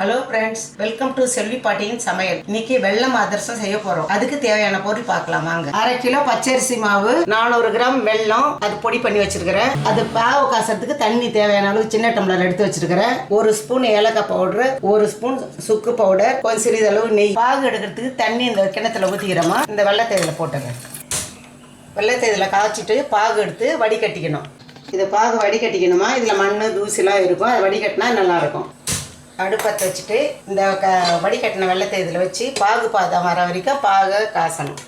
Hello friends welcome to Selvi பாட்டியின் சமையல். இன்னைக்கு வெள்ளம் அதிரசம் செய்ய போறோம். அதுக்கு தேவையான பொருள் பார்க்கலாம் வாங்க. அரை கிலோ பச்சரிசி மாவு நானூறு கிராம் வெல்லம் அது பொடி பண்ணி வச்சிருக்கிறேன். அது பாவு காசத்துக்கு தண்ணி தேவையான அளவு சின்ன டம்ளர் எடுத்து வச்சிருக்கிறேன். ஒரு ஸ்பூன் ஏலக்காய் பவுடர் ஒரு ஸ்பூன் சுக்கு பவுடர் கொஞ்சம் சிறிதளவு நெய். பாகு எடுக்கிறதுக்கு தண்ணி இந்த கிணத்துல ஊற்றிக்கிறோமா இந்த வெள்ளத்தை இதில் போட்டுறேன். வெள்ளத்தை இதில் காய்ச்சிட்டு பாகு எடுத்து வடிகட்டிக்கணும். இதை பாகு வடிகட்டிக்கணுமா? இதில் மண் தூசிலாம் இருக்கும். அதை வடிகட்டினா நல்லாயிருக்கும் அடுப்பத்தை வச்சுட்டு இந்த க வடிகட்டின வெள்ளத்தை இதில் வச்சு பாகு பாதம் வர வரைக்கும் பாகை காசணும்.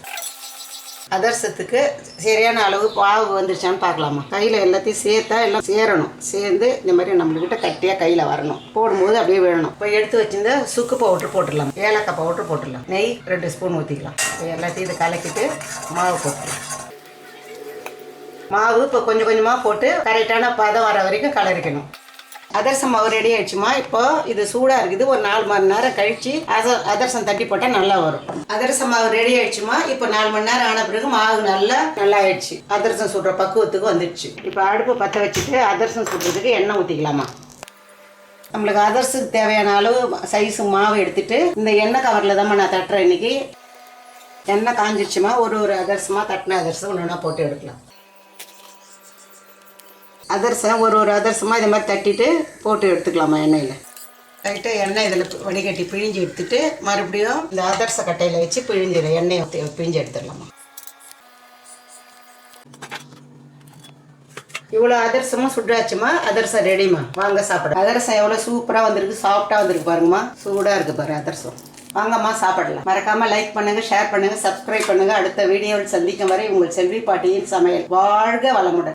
அதர்சத்துக்கு சரியான அளவு பாகு வந்துருச்சான்னு பார்க்கலாமா? கையில் எல்லாத்தையும் சேர்த்தா எல்லாம் சேரணும். சேர்ந்து இந்த மாதிரி நம்மளுக்கிட்ட கட்டியாக கையில் வரணும். போடும்போது அப்படியே விழணும். இப்போ எடுத்து வச்சிருந்தா சுக்கு பவுட்ரு போட்டுடலாம். ஏலக்காய் பவுட்ரு போட்டுடலாம். நெய் ரெண்டு ஸ்பூன் ஊற்றிக்கலாம் எல்லாத்தையும் இது கலக்கிட்டு மாவு போட்டுடலாம் மாவு இப்போ கொஞ்சம் கொஞ்சமாக போட்டு கரெக்டான பதம் வர வரைக்கும் கலரிக்கணும். அதர்சம் மாவு ரெடி ஆயிடுச்சுமா? இப்போ இது சூடாக இருக்குது. ஒரு நாலு மணி நேரம் கழிச்சு அத அதர்சம் தட்டி போட்டால் நல்லா வரும். அதர்சம் மாவு ரெடி ஆயிடுச்சுமா? இப்போ நாலு மணி நேரம் ஆன பிறகு மாவு நல்லா நல்லா ஆயிடுச்சு அதர்சம் சுடுற பக்குவத்துக்கு வந்துடுச்சு. இப்போ அடுப்பு பற்ற வச்சுட்டு அதர்சம் சுடுறதுக்கு எண்ணெய் ஊற்றிக்கலாமா நம்மளுக்கு அதர்ஸுக்கு தேவையான அளவு சைஸு மாவு எடுத்துட்டு இந்த எண்ணெய் கவரில் தான் நான் தட்டுறேன் இன்னைக்கு. எண்ணெய் காஞ்சிடுச்சுமா ஒரு ஒரு அதர்சமாக தட்டின அதர்சம் ஒன்று ஒன்றா போட்டு எடுக்கலாம். அதர்சம் ஒரு ஒரு அதர்சமாக இது மாதிரி தட்டிட்டு போட்டு எடுத்துக்கலாமா எண்ணெயில்? லைட்டாக எண்ணெய் இதில் வடிகட்டி பிழிஞ்சு எடுத்துட்டு மறுபடியும் இந்த அதர்ச கட்டையில் வச்சு பிழிஞ்சிடும் எண்ணெயை பிழிஞ்சு எடுத்துடலாமா? இவ்வளோ அதர்சமும் சுடாச்சுமா அதிரசம் ரெடிமா வாங்க சாப்பிட அதிரசம் எவ்வளோ சூப்பராக வந்திருக்கு சாஃப்டாக வந்திருக்கு பாருங்கம்மா. சூடாக இருக்குது பாரு அதர்சம். வாங்கம்மா சாப்பிடலாம். மறக்காமல் லைக் பண்ணுங்கள் ஷேர் பண்ணுங்கள் சப்ஸ்கிரைப் பண்ணுங்கள் அடுத்த வீடியோவில் சந்திக்கும் வரை உங்கள் செல்வி பாட்டியின் சமையல். வாழ்க வளமுடன்.